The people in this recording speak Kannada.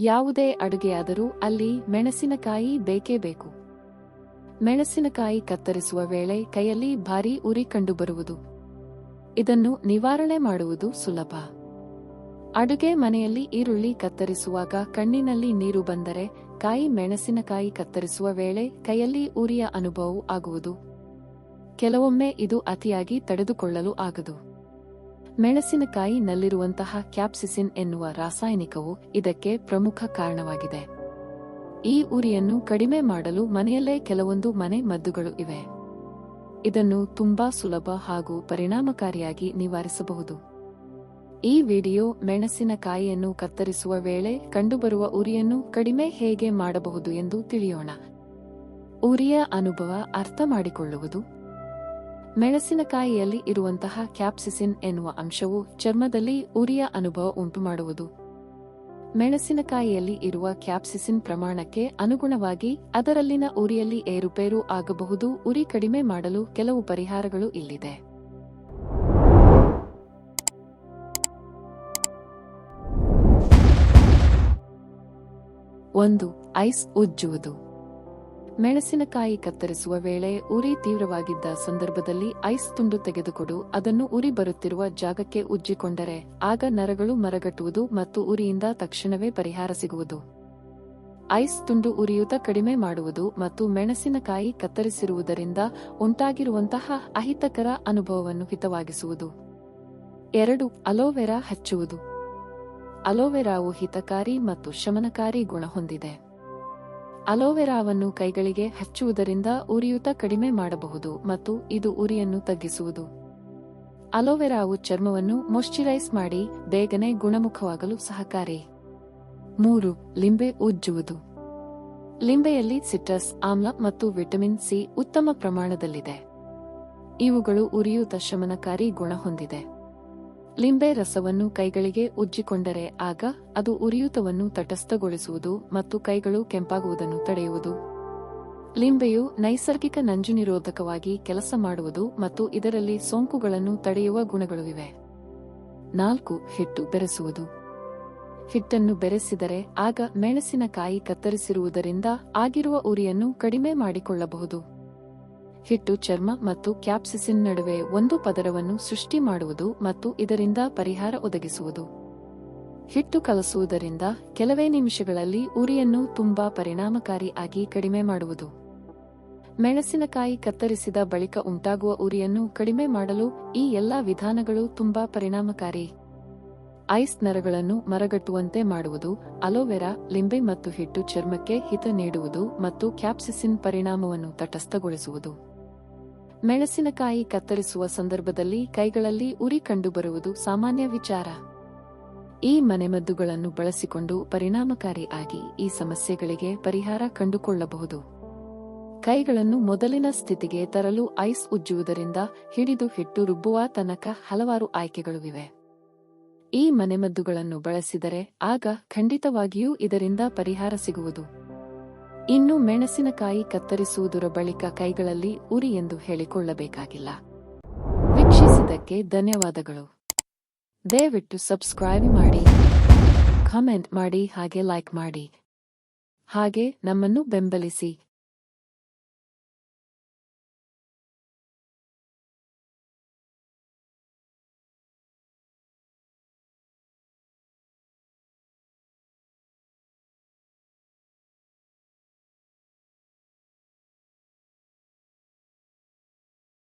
ಯಾವುದೇ ಅಡುಗೆಯಾದರೂ ಅಲ್ಲಿ ಮೆಣಸಿನಕಾಯಿ ಬೇಕೇ ಬೇಕು. ಮೆಣಸಿನಕಾಯಿ ಕತ್ತರಿಸುವ ವೇಳೆ ಕೈಯಲ್ಲಿ ಭಾರಿ ಉರಿ ಕಂಡುಬರುವುದು. ಇದನ್ನು ನಿವಾರಣೆ ಮಾಡುವುದು ಸುಲಭ. ಅಡುಗೆ ಮನೆಯಲ್ಲಿ ಈರುಳ್ಳಿ ಕತ್ತರಿಸುವಾಗ ಕಣ್ಣಿನಲ್ಲಿ ನೀರು ಬಂದರೆ ಕಾಯಿ ಮೆಣಸಿನಕಾಯಿ ಕತ್ತರಿಸುವ ವೇಳೆ ಕೈಯಲ್ಲಿ ಉರಿಯ ಅನುಭವವು ಆಗುವುದು. ಕೆಲವೊಮ್ಮೆ ಇದು ಅತಿಯಾಗಿ ತಡೆದುಕೊಳ್ಳಲು ಆಗದು. ಮೆಣಸಿನಕಾಯಿ ನಲ್ಲಿರುವಂತಹ ಕ್ಯಾಪ್ಸಿಸಿನ್ ಎನ್ನುವ ರಾಸಾಯನಿಕವು ಇದಕ್ಕೆ ಪ್ರಮುಖ ಕಾರಣವಾಗಿದೆ. ಈ ಉರಿಯನ್ನು ಕಡಿಮೆ ಮಾಡಲು ಮನೆಯಲ್ಲೇ ಕೆಲವೊಂದು ಮನೆ ಮದ್ದುಗಳು ಇವೆ. ಇದನ್ನು ತುಂಬಾ ಸುಲಭ ಹಾಗೂ ಪರಿಣಾಮಕಾರಿಯಾಗಿ ನಿವಾರಿಸಬಹುದು. ಈ ವಿಡಿಯೋ ಮೆಣಸಿನಕಾಯಿಯನ್ನು ಕತ್ತರಿಸುವ ವೇಳೆ ಕಂಡುಬರುವ ಉರಿಯನ್ನು ಕಡಿಮೆ ಹೇಗೆ ಮಾಡಬಹುದು ಎಂದು ತಿಳಿಯೋಣ. ಉರಿಯ ಅನುಭವ ಅರ್ಥ ಮಾಡಿಕೊಳ್ಳುವುದು ಮೆಣಸಿನಕಾಯಿಯಲ್ಲಿ ಇರುವಂತಹ ಕ್ಯಾಪ್ಸಿಸಿನ್ ಎನ್ನುವ ಅಂಶವು ಚರ್ಮದಲ್ಲಿ ಉರಿಯ ಅನುಭವ ಉಂಟುಮಾಡುವುದು. ಮೆಣಸಿನಕಾಯಿಯಲ್ಲಿ ಇರುವ ಕ್ಯಾಪ್ಸಿಸಿನ್ ಪ್ರಮಾಣಕ್ಕೆ ಅನುಗುಣವಾಗಿ ಅದರಲ್ಲಿನ ಉರಿಯಲ್ಲಿ ಏರುಪೇರು ಆಗಬಹುದು, ಉರಿ ಕಡಿಮೆ ಮಾಡಲು ಕೆಲವು ಪರಿಹಾರಗಳು ಇಲ್ಲಿದೆ. ಒಂದು, ಐಸ್ ಉಜ್ಜುವುದು. ಮೆಣಸಿನಕಾಯಿ ಕತ್ತರಿಸುವ ವೇಳೆ ಉರಿ ತೀವ್ರವಾಗಿದ್ದ ಸಂದರ್ಭದಲ್ಲಿ ಐಸ್ ತುಂಡು ತೆಗೆದುಕೊಡು, ಅದನ್ನು ಉರಿ ಬರುತ್ತಿರುವ ಜಾಗಕ್ಕೆ ಉಜ್ಜಿಕೊಂಡರೆ, ಆಗ ನರಗಳು ಮರಗಟ್ಟುವುದು ಮತ್ತು ಉರಿಯಿಂದ ತಕ್ಷಣವೇ ಪರಿಹಾರ ಸಿಗುವುದು. ಐಸ್ ತುಂಡು ಉರಿಯೂತ ಕಡಿಮೆ ಮಾಡುವುದು ಮತ್ತು ಮೆಣಸಿನಕಾಯಿ ಕತ್ತರಿಸಿರುವುದರಿಂದ ಉಂಟಾಗಿರುವಂತಹ ಅಹಿತಕರ ಅನುಭವವನ್ನು ಹಿತವಾಗಿಸುವುದು. ಎರಡು, ಅಲೋವೆರಾ ಹಚ್ಚುವುದು. ಅಲೋವೆರಾವು ಹಿತಕಾರಿ ಮತ್ತು ಶಮನಕಾರಿ ಗುಣ ಹೊಂದಿದೆ. ಅಲೋವೆರಾವನ್ನು ಕೈಗಳಿಗೆ ಹಚ್ಚುವುದರಿಂದ ಉರಿಯೂತ ಕಡಿಮೆ ಮಾಡಬಹುದು ಮತ್ತು ಇದು ಉರಿಯನ್ನು ತಗ್ಗಿಸುವುದು. ಅಲೋವೆರಾವು ಚರ್ಮವನ್ನು ಮೊಶ್ಚರೈಸ್ ಮಾಡಿ ಬೇಗನೆ ಗುಣಮುಖವಾಗಲು ಸಹಕಾರಿ. ಮೂರು, ಲಿಂಬೆ ಉಜ್ಜುವುದು. ಲಿಂಬೆಯಲ್ಲಿ ಸಿಟ್ರಸ್, ಆಮ್ಲ ಮತ್ತು ವಿಟಮಿನ್ ಸಿ ಉತ್ತಮ ಪ್ರಮಾಣದಲ್ಲಿದೆ. ಇವುಗಳು ಉರಿಯೂತ ಶಮನಕಾರಿ ಗುಣ ಹೊಂದಿದೆ. ಲಿಂಬೆ ರಸವನ್ನು ಕೈಗಳಿಗೆ ಉಜ್ಜಿಕೊಂಡರೆ ಆಗ ಅದು ಉರಿಯೂತವನ್ನು ತಟಸ್ಥಗೊಳಿಸುವುದು ಮತ್ತು ಕೈಗಳು ಕೆಂಪಾಗುವುದನ್ನು ತಡೆಯುವುದು. ಲಿಂಬೆಯು ನೈಸರ್ಗಿಕ ನಂಜು ನಿರೋಧಕವಾಗಿ ಕೆಲಸ ಮಾಡುವುದು ಮತ್ತು ಇದರಲ್ಲಿ ಸೋಂಕುಗಳನ್ನು ತಡೆಯುವ ಗುಣಗಳು ಇವೆ ನಾಲ್ಕು, ಹಿಟ್ಟು ಬೆರೆಸುವುದು. ಹಿಟ್ಟನ್ನು ಬೆರೆಸಿದರೆ ಆಗ ಮೆಣಸಿನಕಾಯಿ ಕತ್ತರಿಸಿರುವುದರಿಂದ ಆಗಿರುವ ಉರಿಯನ್ನು ಕಡಿಮೆ ಮಾಡಿಕೊಳ್ಳಬಹುದು. ಹಿಟ್ಟು, ಚರ್ಮ ಮತ್ತು ಕ್ಯಾಪ್ಸಿಸಿನ್ ನಡುವೆ ಒಂದು ಪದರವನ್ನು ಸೃಷ್ಟಿ ಮಾಡುವುದು ಮತ್ತು ಇದರಿಂದ ಪರಿಹಾರ ಒದಗಿಸುವುದು. ಹಿಟ್ಟು ಕಲಸುವುದರಿಂದ ಕೆಲವೇ ನಿಮಿಷಗಳಲ್ಲಿ ಉರಿಯನ್ನು ತುಂಬಾ ಪರಿಣಾಮಕಾರಿ ಆಗಿ ಕಡಿಮೆ ಮಾಡುವುದು. ಮೆಣಸಿನಕಾಯಿ ಕತ್ತರಿಸಿದ ಬಳಿಕ ಉಂಟಾಗುವ ಉರಿಯನ್ನು ಕಡಿಮೆ ಮಾಡಲು ಈ ಎಲ್ಲಾ ವಿಧಾನಗಳು ತುಂಬಾ ಪರಿಣಾಮಕಾರಿ. ಐಸ್ ನರಗಳನ್ನು ಮರಗಟ್ಟುವಂತೆ ಮಾಡುವುದು, ಅಲೋವೆರಾ, ಲಿಂಬೆ ಮತ್ತು ಹಿಟ್ಟು ಚರ್ಮಕ್ಕೆ ಹಿತ ನೀಡುವುದು ಮತ್ತು ಕ್ಯಾಪ್ಸಿಸಿನ್ ಪರಿಣಾಮವನ್ನು ತಟಸ್ಥಗೊಳಿಸುವುದು. ಮೆಣಸಿನಕಾಯಿ ಕತ್ತರಿಸುವ ಸಂದರ್ಭದಲ್ಲಿ ಕೈಗಳಲ್ಲಿ ಉರಿ ಕಂಡುಬರುವುದು ಸಾಮಾನ್ಯ ವಿಚಾರ. ಈ ಮನೆಮದ್ದುಗಳನ್ನು ಬಳಸಿಕೊಂಡು ಪರಿಣಾಮಕಾರಿ ಆಗಿ ಈ ಸಮಸ್ಯೆಗಳಿಗೆ ಪರಿಹಾರ ಕಂಡುಕೊಳ್ಳಬಹುದು. ಕೈಗಳನ್ನು ಮೊದಲಿನ ಸ್ಥಿತಿಗೆ ತರಲು ಐಸ್ ಉಜ್ಜುವುದರಿಂದ ಹಿಡಿದು ಹಿಟ್ಟು ರುಬ್ಬುವ ತನಕ ಹಲವಾರು ಆಯ್ಕೆಗಳು ಇವೆ. ಈ ಮನೆಮದ್ದುಗಳನ್ನು ಬಳಸಿದರೆ ಆಗ ಖಂಡಿತವಾಗಿಯೂ ಇದರಿಂದ ಪರಿಹಾರ ಸಿಗುವುದು. ಇನ್ನು ಮೆಣಸಿನಕಾಯಿ ಕತ್ತರಿಸುವುದರ ಬಳಿಕ ಕೈಗಳಲ್ಲಿ ಉರಿ ಎಂದು ಹೇಳಿಕೊಳ್ಳಬೇಕಾಗಿಲ್ಲ. ವೀಕ್ಷಿಸಿದ್ದಕ್ಕೆ ಧನ್ಯವಾದಗಳು. ದಯವಿಟ್ಟು ಸಬ್ಸ್ಕ್ರೈಬ್ ಮಾಡಿ, ಕಾಮೆಂಟ್ ಮಾಡಿ ಹಾಗೆ ಲೈಕ್ ಮಾಡಿ. ಹಾಗೆ ನಮ್ಮನ್ನು ಬೆಂಬಲಿಸಿ.